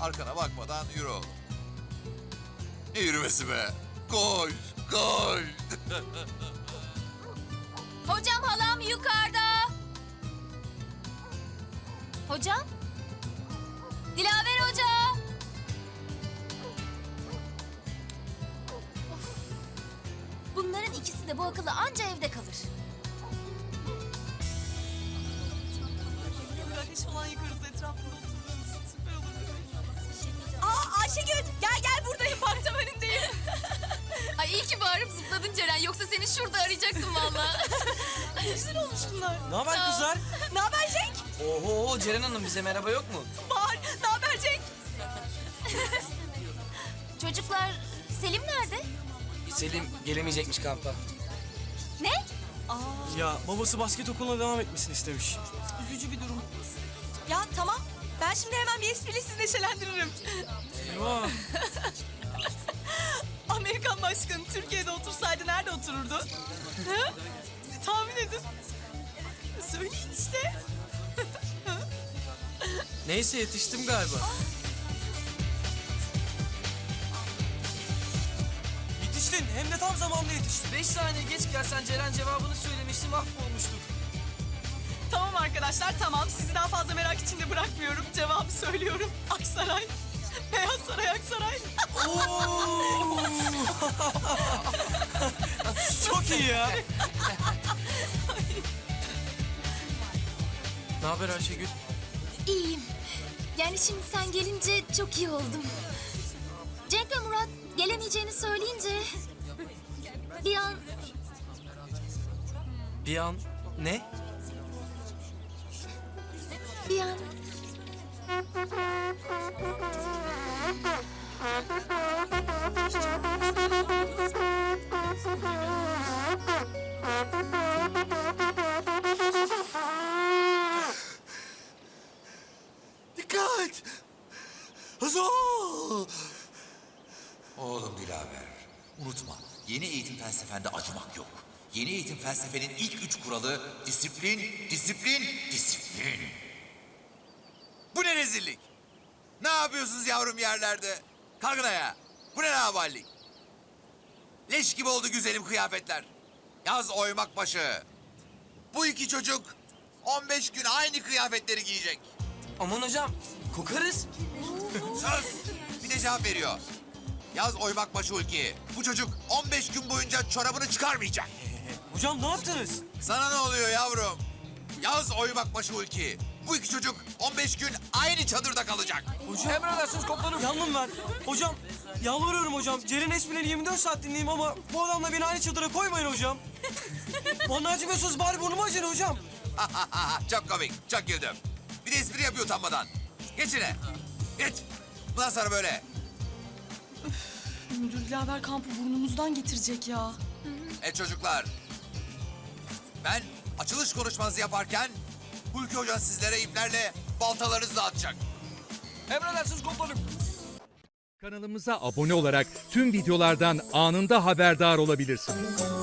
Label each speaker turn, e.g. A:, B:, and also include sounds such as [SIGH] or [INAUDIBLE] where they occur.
A: Arkana bakmadan yürü oğlum. Ne yürümesi be? Koş, koş. [LAUGHS]
B: Hocam halam yukarıda. Hocam? Dilaver hoca. Of. Bunların ikisi de bu akıllı anca evde kalır.
C: Ateş falan yakarız etrafında. Ayşegül gel gel buradayım bak tam önündeyim.
B: Ay iyi ki bağırıp zıpladın Ceren. Yoksa seni şurada arayacaktım valla. [LAUGHS]
C: Güzel olmuş bunlar.
D: Ne haber
B: Sağ ol.
D: kızlar?
C: Ne haber Cenk?
D: Oho Ceren Hanım bize merhaba yok mu?
C: Bahar ne haber Cenk? [LAUGHS]
B: Çocuklar Selim nerede?
D: Selim gelemeyecekmiş kampa.
B: Ne?
E: Ya babası basket okuluna devam etmesini istemiş.
C: Üzücü bir durum. Şimdi hemen bir espriyle sizi neşelendiririm.
E: Eyvah. [LAUGHS]
C: Amerikan başkanı Türkiye'de otursaydı nerede otururdu? Hı? Tahmin edin. Söyleyin işte. [LAUGHS]
D: Neyse yetiştim galiba.
E: Yetiştin hem de tam zamanda yetiştin.
D: Beş saniye geç gelsen Ceren cevabını söylemişti mahvolmuştuk.
C: Tamam arkadaşlar tamam sizi daha fazla merak içinde bırakmıyorum. Cevabı söylüyorum. Aksaray. [LAUGHS] Beyaz Saray Aksaray. [LAUGHS]
E: Çok iyi ya.
D: Ne haber Ayşegül?
B: İyiyim. Yani şimdi sen gelince çok iyi oldum. Cenk ve Murat gelemeyeceğini söyleyince... Bir an
D: Bir an ne?
B: Bir an...
A: Dikkat! Hızlı ol! Oğlum Dilaver, unutma. Yeni eğitim felsefende acımak yok. Yeni eğitim felsefenin ilk üç kuralı disiplin, disiplin, disiplin. Bu ne rezillik? Ne yapıyorsunuz yavrum yerlerde? Kalkın ayağa. Bu ne havallik? Leş gibi oldu güzelim kıyafetler. Yaz oymak başı. Bu iki çocuk 15 gün aynı kıyafetleri giyecek.
D: Aman hocam kokarız. [LAUGHS]
A: Sus! Bir de cevap veriyor. Yaz oymak başı Hulki. Bu çocuk 15 gün boyunca çorabını çıkarmayacak.
E: Hocam ne yaptınız?
A: Sana ne oluyor yavrum? Yaz oymak başı Hulki. Bu iki çocuk 15 gün aynı çadırda kalacak.
E: Hocam. Emredersiniz komutanım. Yandım ben. Hocam yalvarıyorum hocam. Ceren esprileri 24 saat dinleyeyim ama bu adamla beni aynı çadıra koymayın hocam. [LAUGHS] Bana acımıyorsunuz bari burnumu acıyın hocam. [LAUGHS]
A: çok komik, çok güldüm. Bir de espri yapıyor utanmadan. Geç yine. Geç. Bundan sonra böyle.
C: Müdür Dilaver kampı burnumuzdan getirecek ya.
A: E çocuklar. Ben açılış konuşmanızı yaparken Hulki Hoca sizlere iplerle baltalarınızı dağıtacak.
D: Emredersiniz komutanım.
F: Kanalımıza abone olarak tüm videolardan anında haberdar olabilirsiniz.